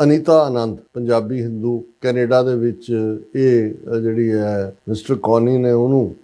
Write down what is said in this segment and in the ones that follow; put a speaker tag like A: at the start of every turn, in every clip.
A: Anita Anand, Punjabi Hindu, Canada ਦੇ ਵਿੱਚ ਇਹ ਜਿਹੜੀ ਹੈ ਮਿਸਟਰ ਕੌਨੀ ਨੇ ਉਹਨੂੰ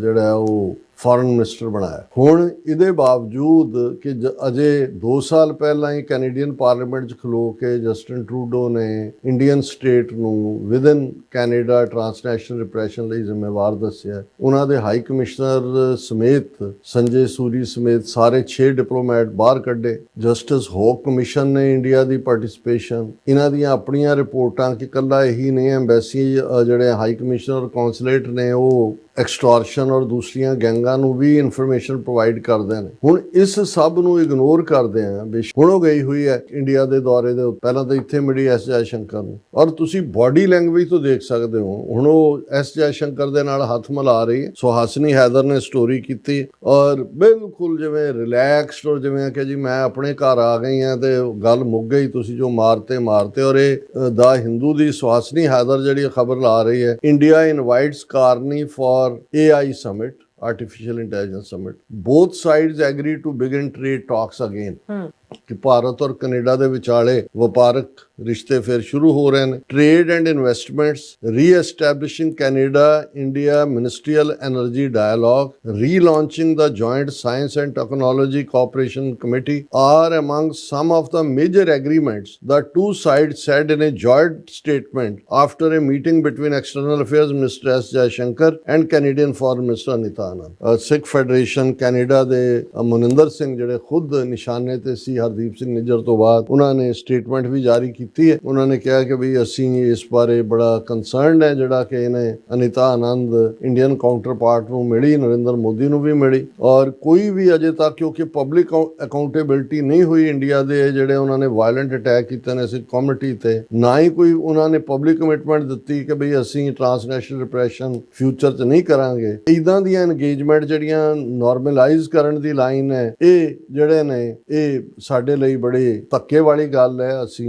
A: ਜਿਹੜਾ ਉਹ ਫੋਰਨ ਮਿਨਿਸਟਰ ਬਣਾਇਆ। ਹੁਣ ਇਹਦੇ ਬਾਵਜੂਦ ਕਿ ਜ- ਅਜੇ 2 ਸਾਲ ਪਹਿਲਾਂ ਹੀ ਕੈਨੇਡੀਅਨ ਪਾਰਲੀਮੈਂਟ 'ਚ ਖਲੋ ਕੇ ਜਸਟਿਨ ਟਰੂਡੋ ਨੇ ਇੰਡੀਅਨ ਸਟੇਟ ਨੂੰ ਵਿਦਨ ਕੈਨੇਡਾ ਟ੍ਰਾਂਸਨੈਸ਼ਨਲ ਰਿਪਰੈਸ਼ਨ ਲਈ ਜ਼ਿੰਮੇਵਾਰ ਦੱਸਿਆ। ਉਹਨਾਂ ਦੇ ਹਾਈ ਕਮਿਸ਼ਨਰ ਸਮੇਤ, ਸੰਜੇ ਸੂਰੀ ਸਮੇਤ ਸਾਰੇ 6 ਡਿਪਲੋਮੈਟ ਬਾਹਰ ਕੱਢੇ। ਜਸਟਿਸ ਹੋਕ ਕਮਿਸ਼ਨ ਨੇ ਇੰਡੀਆ ਦੀ ਪਾਰਟਿਸਿਪੇਸ਼ਨ। ਇਹਨਾਂ ਦੀਆਂ ਆਪਣੀਆਂ ਰਿਪੋਰਟਾਂ ਕਿ ਕੱਲਾ ਇਹੀ ਨਹੀਂ, ਐਮਬੈਸੀ ਜਿਹੜੇ ਹਾਈ ਕਮਿਸ਼ਨਰ ਕੌਂਸੂਲੇਟ ਨੇ, ਉਹ ਐਕਸਟੋਰਸ਼ਨ ਔਰ ਦੂਸਰੀਆਂ ਗੈਂਗਾਂ ਨੂੰ ਵੀ ਇਨਫੋਰਮੇਸ਼ਨ ਪ੍ਰੋਵਾਈਡ ਕਰਦੇ ਨੇ। ਹੁਣ ਇਸ ਸਭ ਨੂੰ ਇਗਨੋਰ ਕਰਦੇ ਆ, ਬੇਸ਼ੱਕ ਹੁਣ ਉਹ ਗਈ ਹੋਈ ਹੈ ਇੰਡੀਆ ਦੇ ਦੌਰੇ ਦੇ ਪਹਿਲਾਂ ਤਾਂ ਇੱਥੇ ਮਿਲੀ ਐਸ ਜੈ ਸ਼ੰਕਰ ਨੂੰ। ਔਰ ਤੁਸੀਂ ਬਾਡੀ ਲੈਂਗੁਏਜ ਤੋਂ ਦੇਖ ਸਕਦੇ ਹੋ, ਹੁਣ ਉਹ ਐਸ ਜੈ ਸ਼ੰਕਰ ਦੇ ਨਾਲ ਹੱਥ ਮਿਲਾ ਰਹੀ ਹੈ। ਸੁਹਾਸਨੀ ਹੈਦਰ ਨੇ ਸਟੋਰੀ ਕੀਤੀ ਔਰ ਬਿਲਕੁਲ ਜਿਵੇਂ ਰਿਲੈਕਸਡ ਔਰ ਜਿਵੇਂ ਕਿ ਜੀ, ਮੈਂ ਆਪਣੇ ਘਰ ਆ ਗਈ ਹਾਂ ਤੇ ਗੱਲ ਮੁੱਕ ਗਈ, ਤੁਸੀਂ ਜੋ ਮਾਰਤੇ ਮਾਰਤੇ। ਔਰ ਇਹ ਦਾ ਹਿੰਦੂ ਦੀ ਸੁਹਾਸਨੀ ਹੈਦਰ ਜਿਹੜੀ ਖਬਰ ਲਾ ਰਹੀ ਹੈ India invites Carney for AI summit artificial intelligence summit. Both sides agree to begin trade talks again hmm. ਕਿ ਭਾਰਤ ਔਰ ਕੈਨੇਡਾ ਦੇ ਵਿਚਾਲੇ ਵਪਾਰਕ ਰਿਸ਼ਤੇ ਫਿਰ ਸ਼ੁਰੂ ਹੋ ਰਹੇ ਨੇ। Trade and investments reestablishing Canada India ministerial energy dialogue relaunching the joint science and technology cooperation committee are among some of the major agreements the two side said in a joint statement after a meeting between external affairs mister S Jaishankar and Canadian foreign mister Anita Sikh federation Canada ਦੇ ਮਨਿੰਦਰ ਸਿੰਘ ਜਿਹੜੇ ਖੁਦ ਨਿਸ਼ਾਨੇ ਤੇ ਸੀ ਹਰਦੀਪ ਸਿੰਘ ਨਿੱਜਰ ਤੋਂ ਬਾਅਦ ਉਹਨਾਂ ਨੇ statement ਵੀ ਜਾਰੀ ਕੀਤੀ ਹੈ। ਉਹਨਾਂ ਨੇ ਕਿਹਾ ਕਿ ਵੀ ਅਸੀਂ ਇਸ ਬਾਰੇ ਬੜਾ ਕੰਸਰਨਡ ਹੈ, ਜਿਹੜਾ ਕਿ ਇਹਨੇ ਅਨੀਤਾ ਆਨੰਦ ਇੰਡੀਅਨ ਕਾਊਂਟਰਪਾਰਟ ਨੂੰ ਮਿਲੀ, ਨਰਿੰਦਰ ਮੋਦੀ ਨੂੰ ਵੀ ਮਿਲੀ। ਔਰ ਕੋਈ ਵੀ ਅਜੇ ਤੱਕ, ਕਿਉਂਕਿ ਪਬਲਿਕ ਅਕਾਊਂਟੇਬਿਲਟੀ ਨਹੀਂ ਹੋਈ ਇੰਡੀਆ ਦੇ, ਜਿਹੜੇ ਉਹਨਾਂ ਨੇ ਵਾਇਲੈਂਟ ਅਟੈਕ ਕੀਤੇ ਨੇ ਸਿੱਖ ਕਮਿਊਨਿਟੀ ਤੇ, ਨਾ ਹੀ ਕੋਈ ਉਹਨਾਂ ਨੇ ਪਬਲਿਕ ਕਮਿਟਮੈਂਟ ਦਿੱਤੀ ਕਿ ਭਈ ਅਸੀਂ ਟ੍ਰਾਂਸਨੈਸ਼ਨਲ ਰਿਪਰੈਸ਼ਨ ਫਿਊਚਰ 'ਚ ਨਹੀਂ ਕਰਾਂਗੇ। ਇਦਾਂ ਦੀਆਂ ਇੰਗੇਜਮੈਂਟ ਜਿਹੜੀਆਂ ਨਾਰਮਲਾਈਜ਼ ਕਰਨ ਦੀ ਲਾਈਨ ਹੈ, ਇਹ ਜਿਹੜੇ ਨੇ, ਇਹ ਸਾਡੇ ਲਈ ਬੜੇ ਧੱਕੇ ਵਾਲੀ ਗੱਲ ਹੈ। ਅਸੀਂ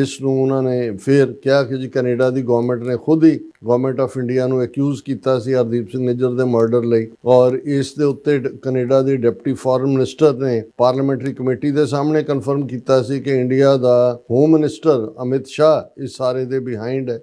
A: ਇਸ ਨੂੰ ਉਹਨਾਂ ਨੇ ਫਿਰ ਕਿਹਾ ਕਿ ਜੀ ਕੈਨੇਡਾ ਦੀ ਗਵਰਨਮੈਂਟ ਨੇ ਖੁਦ ਹੀ ਗਵਰਨਮੈਂਟ ਆਫ ਇੰਡੀਆ ਨੂੰ ਅਕਿਊਜ਼ ਕੀਤਾ ਸੀ ਹਰਦੀਪ ਸਿੰਘ ਨਿੱਜਰ ਦੇ ਮਰਡਰ ਲਈ ਔਰ ਇਸ ਦੇ ਉੱਤੇ ਡ- ਕੈਨੇਡਾ ਦੀ ਡਿਪਟੀ ਫੋਰਨ ਮਿਨਿਸਟਰ ਨੇ ਪਾਰਲੀਮੈਂਟਰੀ ਕਮੇਟੀ ਦੇ ਸਾਹਮਣੇ ਕਨਫਰਮ ਕੀਤਾ ਸੀ ਕਿ ਇੰਡੀਆ ਦਾ ਹੋਮ ਮਿਨਿਸਟਰ ਅਮਿਤ ਸ਼ਾਹ ਇਸ ਸਾਰੇ ਦੇ ਬਿਹਾਈਂਡ ਹੈ।